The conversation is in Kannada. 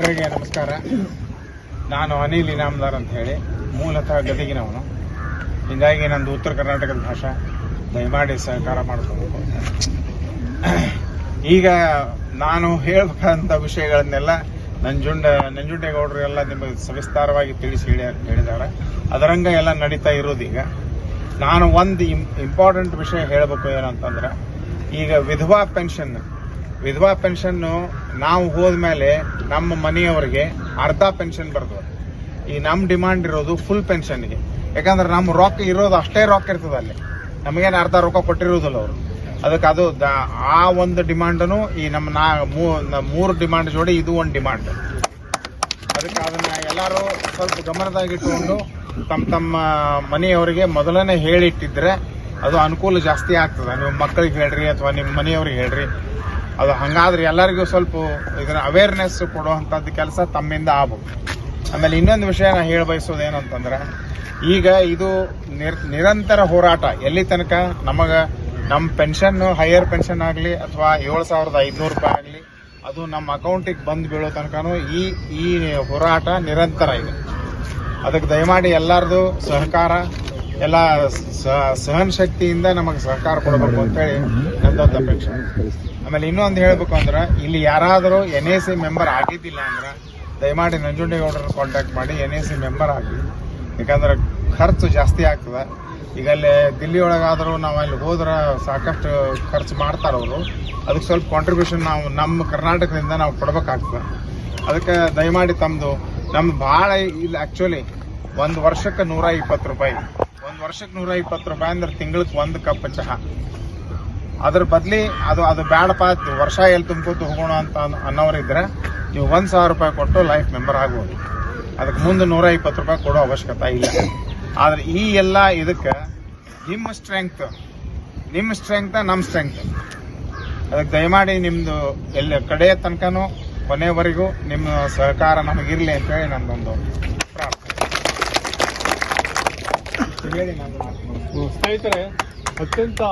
ನಮಸ್ಕಾರ. ನಾನು ಅನಿಲ್ ಇನಾಮ್ದಾರ್ ಅಂತ ಹೇಳಿ, ಮೂಲತಃ ಗದಗಿನವನು. ಹೀಗಾಗಿ ನಂದು ಉತ್ತರ ಕರ್ನಾಟಕದ ಭಾಷೆ, ದಯಮಾಡಿ ಸಹಕಾರ ಮಾಡ್ಕೋಬೇಕು ಈಗ ನಾನು ಹೇಳ್ಬೇಕಂತ ವಿಷಯಗಳನ್ನೆಲ್ಲ ನಂಜುಂಡ, ನಂಜುಂಡೇಗೌಡರು ಎಲ್ಲ ನಿಮಗೆ ಸವಿಸ್ತಾರವಾಗಿ ತಿಳಿಸಿ ಹೇಳಿ, ಹೇಳಿದ್ದಾರೆ. ಅದರಂಗ ಎಲ್ಲ ನಡೀತಾ ಇರೋದೀಗ ನಾನು ಒಂದು ಇಂಪಾರ್ಟೆಂಟ್ ವಿಷಯ ಹೇಳಬೇಕು ಏನಂತಂದ್ರೆ, ಈಗ ವಿಧವಾ ಪೆನ್ಷನ್ ವಿಧವಾ ಪೆನ್ಷನ್ ನಾವು ಹೋದ್ಮೇಲೆ ನಮ್ಮ ಮನೆಯವರಿಗೆ ಅರ್ಧ ಪೆನ್ಷನ್ ಬರ್ತದೆ. ಈ ನಮ್ಮ ಡಿಮಾಂಡ್ ಇರೋದು ಫುಲ್ ಪೆನ್ಷನ್ಗೆ ಯಾಕಂದ್ರೆ ನಮ್ಮ ರೊಕ್ಕ ಇರೋದು ಅಷ್ಟೇ ರೊಕ್ಕ ಇರ್ತದೆ ಅಲ್ಲಿ. ನಮಗೇನು ಅರ್ಧ ರೊಕ್ಕ ಕೊಟ್ಟಿರೋದಿಲ್ಲ ಅವರು. ಅದಕ್ಕೆ ಅದು ಆ ಒಂದು ಡಿಮಾಂಡನು ಈ ನಮ್ಮ ನಾ, ಮೂರು ಡಿಮಾಂಡ್ ಜೋಡಿ ಇದು ಒಂದು ಡಿಮಾಂಡ್. ಅದಕ್ಕೆ ಅದನ್ನ ಎಲ್ಲರೂ ಸ್ವಲ್ಪ ಗಮನದಾಗಿಟ್ಟುಕೊಂಡು ತಮ್ಮ ತಮ್ಮ ಮನೆಯವರಿಗೆ ಮೊದಲನೇ ಹೇಳಿಟ್ಟಿದ್ರೆ ಅದು ಅನುಕೂಲ ಜಾಸ್ತಿ ಆಗ್ತದೆ. ನೀವು ಮಕ್ಕಳಿಗೆ ಹೇಳ್ರಿ ಅಥವಾ ನಿಮ್ಮ ಮನೆಯವ್ರಿಗೆ ಹೇಳ್ರಿ. ಅದು ಹಂಗಾದ್ರೆ ಎಲ್ಲರಿಗೂ ಸ್ವಲ್ಪ ಇದರ ಅವೇರ್ನೆಸ್ ಕೊಡುವಂಥದ್ದು ಕೆಲಸ ತಮ್ಮಿಂದ ಆಗ್ಬೋದು. ಆಮೇಲೆ ಇನ್ನೊಂದು ವಿಷಯ ನಾನು ಹೇಳ ಬಯಸೋದು ಏನಂತಂದ್ರೆ ಈಗ ಇದು ನಿರ್- ನಿರಂತರ ಹೋರಾಟ ಎಲ್ಲಿ ತನಕ ನಮಗ ನಮ್ಮ ಪೆನ್ಷನ್ನು ಹೈಯರ್ ಪೆನ್ಷನ್ ಆಗಲಿ ಅಥವಾ ಏಳು ಸಾವಿರದ ಐದುನೂರು ರೂಪಾಯಿ ಆಗಲಿ ಅದು ನಮ್ಮ ಅಕೌಂಟಿಗೆ ಬಂದು ಬೀಳೋ ತನಕನೂ ಈ ಈ ಹೋರಾಟ ನಿರಂತರ ಇದೆ. ಅದಕ್ಕೆ ದಯಮಾಡಿ ಎಲ್ಲರದು ಸಹಕಾರ ಎಲ್ಲ ಸಹನ ಶಕ್ತಿಯಿಂದ ನಮಗೆ ಸಹಕಾರ ಕೊಡಬೇಕು ಅಂತೇಳಿ ನಂದೊಂದು ಅಪೇಕ್ಷೆ. ಆಮೇಲೆ ಇನ್ನೊಂದು ಹೇಳ್ಬೇಕು ಅಂದ್ರೆ, ಇಲ್ಲಿ ಯಾರಾದರೂ ಎನ್ ಎ ಸಿ ಮೆಂಬರ್ ಆಗಿದ್ದಿಲ್ಲ ಅಂದ್ರೆ, ದಯಮಾಡಿ ನಂಜುಂಡೇಗೌಡರನ್ನ ಕಾಂಟ್ಯಾಕ್ಟ್ ಮಾಡಿ ಎನ್ ಎ ಸಿ ಮೆಂಬರ್ ಆಗಿ. ಯಾಕಂದ್ರೆ ಖರ್ಚು ಜಾಸ್ತಿ ಆಗ್ತದೆ. ಈಗ ಅಲ್ಲಿ ದಿಲ್ಲಿ ಒಳಗಾದರೂ ನಾವು ಅಲ್ಲಿ ಹೋದ್ರೆ ಸಾಕಷ್ಟು ಖರ್ಚು ಮಾಡ್ತಾರೆ ಅವರು. ಅದಕ್ಕೆ ಸ್ವಲ್ಪ ಕಾಂಟ್ರಿಬ್ಯೂಷನ್ ನಾವು ನಮ್ಮ ಕರ್ನಾಟಕದಿಂದ ನಾವು ಕೊಡಬೇಕಾಗ್ತದೆ. ಅದಕ್ಕೆ ದಯಮಾಡಿ ತಮ್ಮದು ನಮ್ದು ಭಾಳ ಇಲ್ಲಿ ಆ್ಯಕ್ಚುಲಿ ಒಂದು ವರ್ಷಕ್ಕೆ ನೂರ ಇಪ್ಪತ್ತು ರೂಪಾಯಿ. ವರ್ಷಕ್ಕೆ ನೂರ ಇಪ್ಪತ್ತು ರೂಪಾಯಿ ಅಂದ್ರೆ ತಿಂಗಳಿಗೆ ಒಂದು ಕಪ್ ಚಹಾ. ಅದ್ರ ಬದ್ಲಿ ಅದು ಅದು ಬೇಡಪ್ಪ ಅದು ವರ್ಷ ಎಲ್ಲಿ ತುಂಬ್ಕೊತ ಹೋಗೋಣ ಅಂತ ಅನ್- ಅನ್ನೋರಿದ್ರೆ ನೀವು ಒಂದು ಸಾವಿರ ರೂಪಾಯಿ ಕೊಟ್ಟು ಲೈಫ್ ಮೆಂಬರ್ ಆಗ್ಬೋದು. ಅದಕ್ಕೆ ಮುಂದೆ ನೂರ ಇಪ್ಪತ್ತು ರೂಪಾಯಿ ಕೊಡೋ ಅವಶ್ಯಕತೆ ಇಲ್ಲ. ಆದ್ರೆ ಈ ಎಲ್ಲ ಇದಕ್ಕೆ ನಿಮ್ಮ ಸ್ಟ್ರೆಂಗ್ತ್, ನಿಮ್ಮ ಸ್ಟ್ರೆಂಗ್ತ ನಮ್ಮ ಸ್ಟ್ರೆಂಗ್ತ್. ಅದಕ್ಕೆ ದಯಮಾಡಿ ನಿಮ್ಮದು ಎಲ್ಲ ಕಡೆಯ ತನಕನೂ ಕೊನೆವರೆಗೂ ನಿಮ್ಮ ಸಹಕಾರ ನಮಗಿರ್ಲಿ ಅಂತ ಹೇಳಿ ನಂದೊಂದು ಪ್ರಾರ್ಥನೆ. ಹೇಳಿ ನಾನು ಸ್ನೇಹಿತರೆ ಅತ್ಯಂತ